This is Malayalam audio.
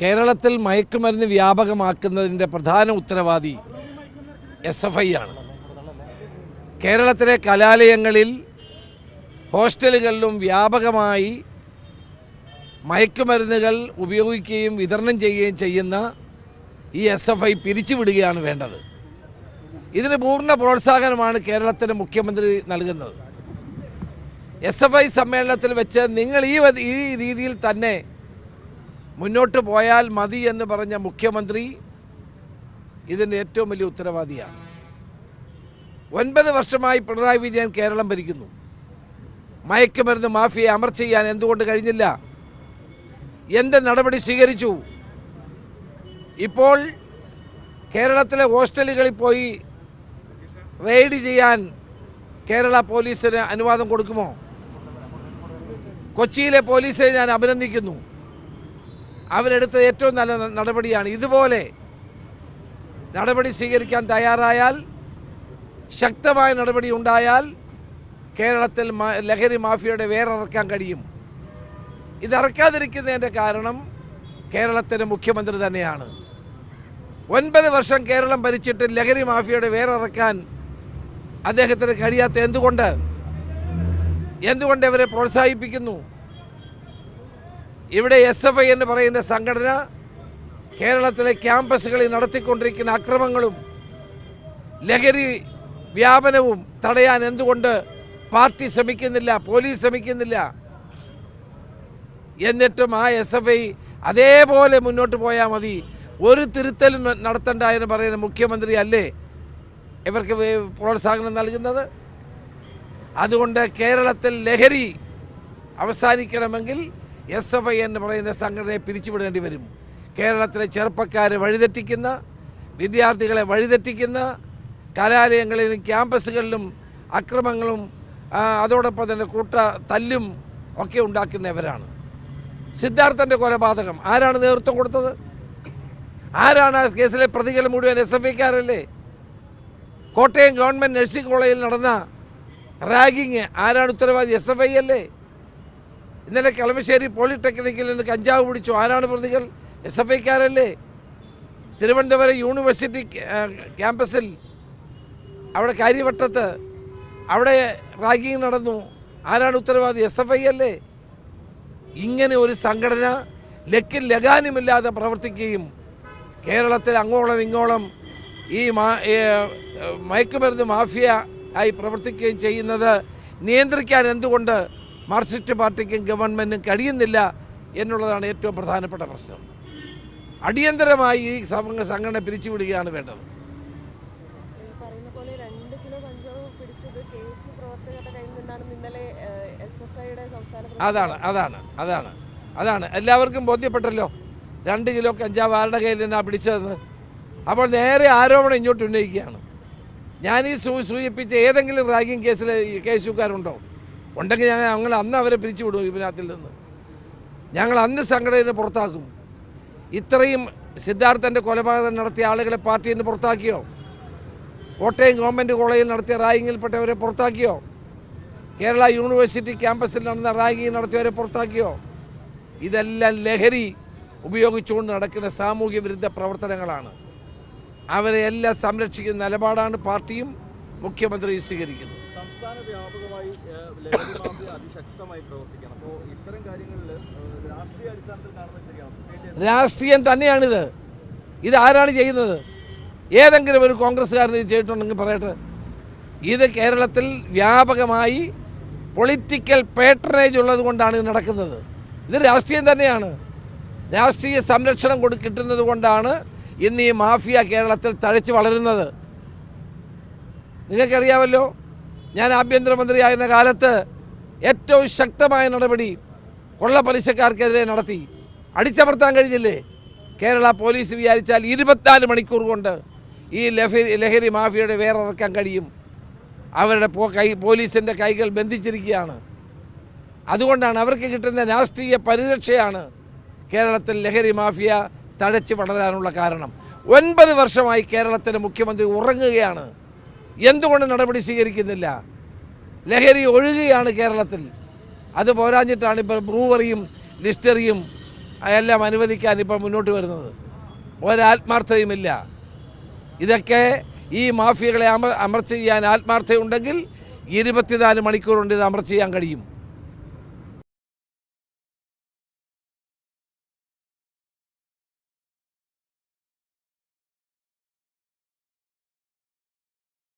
കേരളത്തിൽ മയക്കുമരുന്ന് വ്യാപകമാക്കുന്നതിന്റെ പ്രധാന ഉത്തരവാദി എസ് എഫ് ഐ ആണ്. കേരളത്തിലെ കലാലയങ്ങളിൽ ഹോസ്റ്റലുകളിലും വ്യാപകമായി മയക്കുമരുന്നുകൾ ഉപയോഗിക്കുകയും വിതരണം ചെയ്യുകയും ചെയ്യുന്ന ഈ എസ് എഫ് ഐ പിരിച്ചുവിടുകയാണ് വേണ്ടത്. ഇതിന് പൂർണ പ്രോത്സാഹനമാണ് കേരളത്തിന്റെ മുഖ്യമന്ത്രി നൽകുന്നത്. എസ് എഫ് ഐ സമ്മേളനത്തിൽ വെച്ച് നിങ്ങൾ ഈ ഈ രീതിയിൽ തന്നെ മുന്നോട്ട് പോയാൽ മതി എന്ന് പറഞ്ഞ മുഖ്യമന്ത്രി ഇതിന്റെ ഏറ്റവും വലിയ ഉത്തരവാദിയാണ്. ഒൻപത് വർഷമായി പിണറായി വിജയൻ കേരളം ഭരിക്കുന്നു. മയക്കുമരുന്ന് മാഫിയെ അമർ ചെയ്യാൻ എന്തുകൊണ്ട് കഴിഞ്ഞില്ല? എന്ത് നടപടി സ്വീകരിച്ചു? ഇപ്പോൾ കേരളത്തിലെ ഹോസ്റ്റലുകളിൽ പോയി റെയ്ഡ് ചെയ്യാൻ കേരള പോലീസിന് അനുവാദം കൊടുക്കുമോ? കൊച്ചിയിലെ പോലീസെ ഞാൻ അഭിനന്ദിക്കുന്നു. അവരെടുത്ത ഏറ്റവും നല്ല നടപടിയാണ് ഇതുപോലെ നടപടി സ്വീകരിക്കാൻ തയ്യാറായാൽ ശക്തമായ നടപടി ഉണ്ടായാൽ കേരളത്തിൽ ലഹരി മാഫിയയുടെ വേറിറക്കാൻ കഴിയും. ഇതിറക്കാതിരിക്കുന്നതിന്റെ കാരണം കേരളത്തിന്റെ മുഖ്യമന്ത്രി തന്നെയാണ്. ഒൻപത് വർഷം കേരളം ഭരിച്ചിട്ട് ലഹരി മാഫിയയുടെ വേറിറക്കാൻ അദ്ദേഹത്തിന് കഴിയാത്ത എന്തുകൊണ്ട്? എന്തുകൊണ്ട് അവരെ പ്രോത്സാഹിപ്പിക്കുന്നു? ഇവിടെ എസ് എഫ് ഐ എന്ന് പറയുന്ന സംഘടന കേരളത്തിലെ ക്യാമ്പസുകളിൽ നടത്തിക്കൊണ്ടിരിക്കുന്ന അക്രമങ്ങളും ലഹരി വ്യാപനവും തടയാൻ എന്തുകൊണ്ട് പാർട്ടി ശ്രമിക്കുന്നില്ല പോലീസ് ശ്രമിക്കുന്നില്ല? എന്നിട്ടും ആ എസ് എഫ് ഐ അതേപോലെ മുന്നോട്ട് പോയാൽ മതി. ഒരു തിരുത്തലും നടത്തണ്ട എന്ന് പറയുന്ന മുഖ്യമന്ത്രി അല്ലേ ഇവർക്ക് പ്രോത്സാഹനം നൽകുന്നത്? അതുകൊണ്ട് കേരളത്തിൽ ലഹരി അവസാനിക്കണമെങ്കിൽ എസ് എഫ് ഐ എന്ന് പറയുന്ന സംഘടനയെ പിരിച്ചുവിടേണ്ടി വരും. കേരളത്തിലെ ചെറുപ്പക്കാരെ വഴിതെറ്റിക്കുന്ന വിദ്യാർത്ഥികളെ വഴിതെറ്റിക്കുന്ന കലാലയങ്ങളിലും ക്യാമ്പസുകളിലും അക്രമങ്ങളും അതോടൊപ്പം തന്നെ കൂട്ട തല്ലും ഒക്കെ ഉണ്ടാക്കുന്നവരാണ്. സിദ്ധാർത്ഥന്റെ കൊലപാതകം ആരാണ് നേതൃത്വം കൊടുത്തത്? ആരാണ് ആ കേസിലെ പ്രതികൾ മുഴുവൻ എസ് എഫ് ഐക്കാരല്ലേ കോട്ടയം ഗവൺമെന്റ് നഴ്സിംഗ് കോളേജിൽ നടന്ന റാഗിങ് ആരാണ് ഉത്തരവാദി? എസ് എഫ് ഐ അല്ലേ? ഇന്നലെ കളമശ്ശേരി പോളിടെക്നിക്കിൽ നിന്ന് കഞ്ചാവ് പിടിച്ചു. ആരാണ് പ്രതികൾ? എസ് എഫ് ഐക്കാരല്ലേ? തിരുവനന്തപുരം യൂണിവേഴ്സിറ്റി ക്യാമ്പസിൽ അവിടെ കാര്യവട്ടത്ത് അവിടെ റാഗിങ് നടന്നു. ആരാണ് ഉത്തരവാദി? എസ് എഫ് ഐ അല്ലേ? ഇങ്ങനെ ഒരു സംഘടന ലക്കിൽ ലഗാനുമില്ലാതെ പ്രവർത്തിക്കുകയും കേരളത്തിൽ അങ്ങോളം ഇങ്ങോളം ഈ മാ മയക്കുമരുന്ന് മാഫിയ ആയി പ്രവർത്തിക്കുകയും ചെയ്യുന്നത് നിയന്ത്രിക്കാൻ എന്തുകൊണ്ട് മാർക്സിസ്റ്റ് പാർട്ടിക്കും ഗവൺമെന്റും കഴിയുന്നില്ല എന്നുള്ളതാണ് ഏറ്റവും പ്രധാനപ്പെട്ട പ്രശ്നം. അടിയന്തരമായി ഈ സംഘ- സംഘടന പിരിച്ചുവിടുകയാണ് വേണ്ടത്. അതാണ് അതാണ് അതാണ് അതാണ്. എല്ലാവർക്കും ബോധ്യപ്പെട്ടല്ലോ? രണ്ട് കിലോ കഞ്ചാവ് ആരുടെ കയ്യിൽ നിന്നാണ് പിടിച്ചതെന്ന്? അപ്പോൾ നേരെ ആരോപണം ഇങ്ങോട്ട് ഉന്നയിക്കുകയാണ്. ഞാൻ ഈ സൂ സൂചിപ്പിച്ച ഏതെങ്കിലും റാഗിങ് കേസിൽ കേസുകാരുണ്ടോ? ഉണ്ടെങ്കിൽ ഞങ്ങൾ അന്ന് അവരെ പിരിച്ചുവിടും ഇതിനകത്തിൽ നിന്ന്. ഞങ്ങൾ അന്ന് സംഘടനയെ പുറത്താക്കും. ഇത്രയും സിദ്ധാർത്ഥന്റെ കൊലപാതകം നടത്തിയ ആളുകളെ പാർട്ടിയിൽ നിന്ന് പുറത്താക്കിയോ? കോട്ടയം ഗവൺമെന്റ് കോളേജിൽ നടത്തിയ റാഗിങ്ങിൽപ്പെട്ടവരെ പുറത്താക്കിയോ? കേരള യൂണിവേഴ്സിറ്റി ക്യാമ്പസിൽ നടന്ന റാഗിങ് നടത്തിയവരെ പുറത്താക്കിയോ? ഇതെല്ലാം ലഹരി ഉപയോഗിച്ചുകൊണ്ട് നടക്കുന്ന സാമൂഹ്യ വിരുദ്ധ പ്രവർത്തനങ്ങളാണ്. അവരെ എല്ലാം സംരക്ഷിക്കുന്ന നിലപാടാണ് പാർട്ടിയും മുഖ്യമന്ത്രിയും സ്വീകരിക്കുന്നത് സംസ്ഥാന വ്യാപകമായി അതിശക്തമായി പ്രവർത്തിക്കണം. അപ്പോൾ ഇത്തരം കാര്യങ്ങളിൽ ഏഹ്, രാഷ്ട്രീയ അടിസ്ഥാനത്തിൽ കാണുന്നത് ശരിയാണ്? പ്രത്യേകിച്ച് രാഷ്ട്രീയം തന്നെയാണിത്. ഇത് ആരാണ് ചെയ്യുന്നത്? ഏതെങ്കിലും ഒരു കോൺഗ്രസ്സുകാരൻ ഇത് ചെയ്തിട്ടുണ്ടെങ്കിൽ പറയട്ടെ. ഇത് കേരളത്തിൽ വ്യാപകമായി പൊളിറ്റിക്കൽ പേട്ടറേജ് ഉള്ളത് കൊണ്ടാണ് ഇത് നടക്കുന്നത്. ഇത് രാഷ്ട്രീയം തന്നെയാണ്. രാഷ്ട്രീയ സംരക്ഷണം കൊടു കിട്ടുന്നത് കൊണ്ടാണ് ഇന്ന് ഈ മാഫിയ കേരളത്തിൽ തഴച്ച് വളരുന്നത്. നിങ്ങൾക്കറിയാമല്ലോ ഞാൻ ആഭ്യന്തരമന്ത്രിയായിരുന്ന കാലത്ത് ഏറ്റവും ശക്തമായ നടപടി കൊള്ള പലിശക്കാർക്കെതിരെ നടത്തി. അടിച്ചമർത്താൻ കഴിഞ്ഞില്ലേ? കേരള പോലീസ് വിചാരിച്ചാൽ ഇരുപത്തിനാല് മണിക്കൂർ കൊണ്ട് ഈ ലഹരി ലഹരി മാഫിയയുടെ വേറിറക്കാൻ കഴിയും. അവരുടെ പോ കൈ പോലീസിന്റെ കൈകൾ ബന്ധിച്ചിരിക്കുകയാണ്. അതുകൊണ്ടാണ് അവർക്ക് കിട്ടുന്ന രാഷ്ട്രീയ പരിരക്ഷയാണ് കേരളത്തിൽ ലഹരി മാഫിയ തഴച്ച് വളരാനുള്ള കാരണം. ഒൻപത് വർഷമായി കേരളത്തിലെ മുഖ്യമന്ത്രി ഉറങ്ങുകയാണ്. എന്തുകൊണ്ട് നടപടി സ്വീകരിക്കുന്നില്ല? ലഹരി ഒഴുകുകയാണ് കേരളത്തിൽ. അത് പോരാഞ്ഞിട്ടാണ് ഇപ്പോൾ ബ്രൂവറിയും ലിസ്റ്ററിയും എല്ലാം അനുവദിക്കാൻ ഇപ്പോൾ മുന്നോട്ട് വരുന്നത്. ഒരാത്മാർത്ഥതയുമില്ല. ഇതൊക്കെ ഈ മാഫിയകളെ അമർ അമർച്ച ചെയ്യാൻ ആത്മാർത്ഥതയുണ്ടെങ്കിൽ ഇരുപത്തിനാല് മണിക്കൂർ കൊണ്ട് ഇത് അമർച്ച ചെയ്യാൻ കഴിയും.